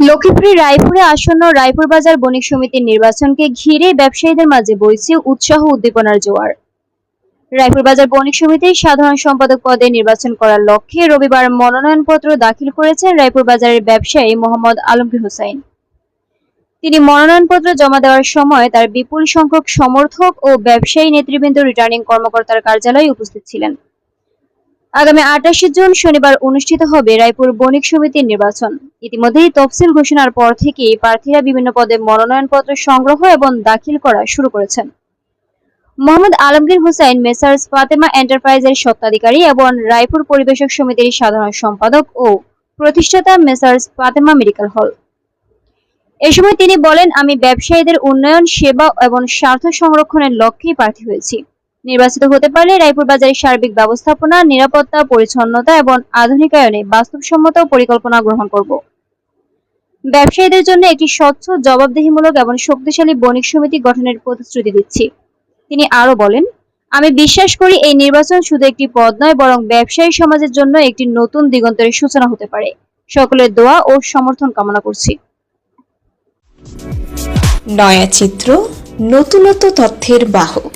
লক্ষ্মীপুরের রায়পুরে আসন্ন রায়পুর বাজার বণিক সমিতির নির্বাচনকে ঘিরে ব্যবসায়ীদের মাঝে বইছে উৎসাহ উদ্দীপনার জোয়ার। রায়পুর বাজার বণিক সমিতির সাধারণ সম্পাদক পদে নির্বাচন করার লক্ষ্যে রবিবার মনোনয়নপত্র দাখিল করেছেন রায়পুর বাজারের ব্যবসায়ী মোহাম্মদ আলমগীর হোসাইন। তিনি মনোনয়নপত্র জমা দেওয়ার সময় তার বিপুল সংখ্যক সমর্থক ও ব্যবসায়ী নেতৃবৃন্দ রিটার্নিং কর্মকর্তার কার্যালয়ে উপস্থিত ছিলেন। আগামী আটাশে জুন শনিবার অনুষ্ঠিত হবে রায়পুর বণিক সমিতির নির্বাচন। ইতিমধ্যেই তফসিল ঘোষণার পর থেকেই প্রার্থীরা বিভিন্ন পদে মনোনয়নপত্র সংগ্রহ এবং দাখিল করা শুরু করেছেন। মোহাম্মদ আলমগীর হোসেন, মেসার্স ফাতেমা এন্টারপ্রাইজের স্বত্বাধিকারী এবং রায়পুর পরিবেশক সমিতির সাধারণ সম্পাদক ও প্রতিষ্ঠাতা মেসার্স ফাতেমা মেডিকেল হল। এ সময় তিনি বলেন, আমি ব্যবসায়ীদের উন্নয়ন, সেবা এবং স্বার্থ সংরক্ষণের লক্ষ্যেই প্রার্থী হয়েছি। নির্বাচিত হতে পারলে রায়পুর বাজারের সার্বিক ব্যবস্থাপনা, নিরাপত্তা, পরিচ্ছন্নতা এবং আধুনিকায়নে বাস্তবসম্মত পরিকল্পনা গ্রহণ করব। ব্যবসায়ীদের জন্য একটি স্বচ্ছ, জবাবদিহিমূলক এবং শক্তিশালী বণিক সমিতি গঠনের প্রতিশ্রুতি দিচ্ছি। তিনি আরও বলেন, আমি বিশ্বাস করি এই নির্বাচন শুধু একটি পদ নয়, বরং ব্যবসায়ী সমাজের জন্য একটি নতুন দিগন্তের সূচনা হতে পারে। সকলের দোয়া ও সমর্থন কামনা করছি। নয়া চিত্র, নতুনত্ব তথ্যের বাহক।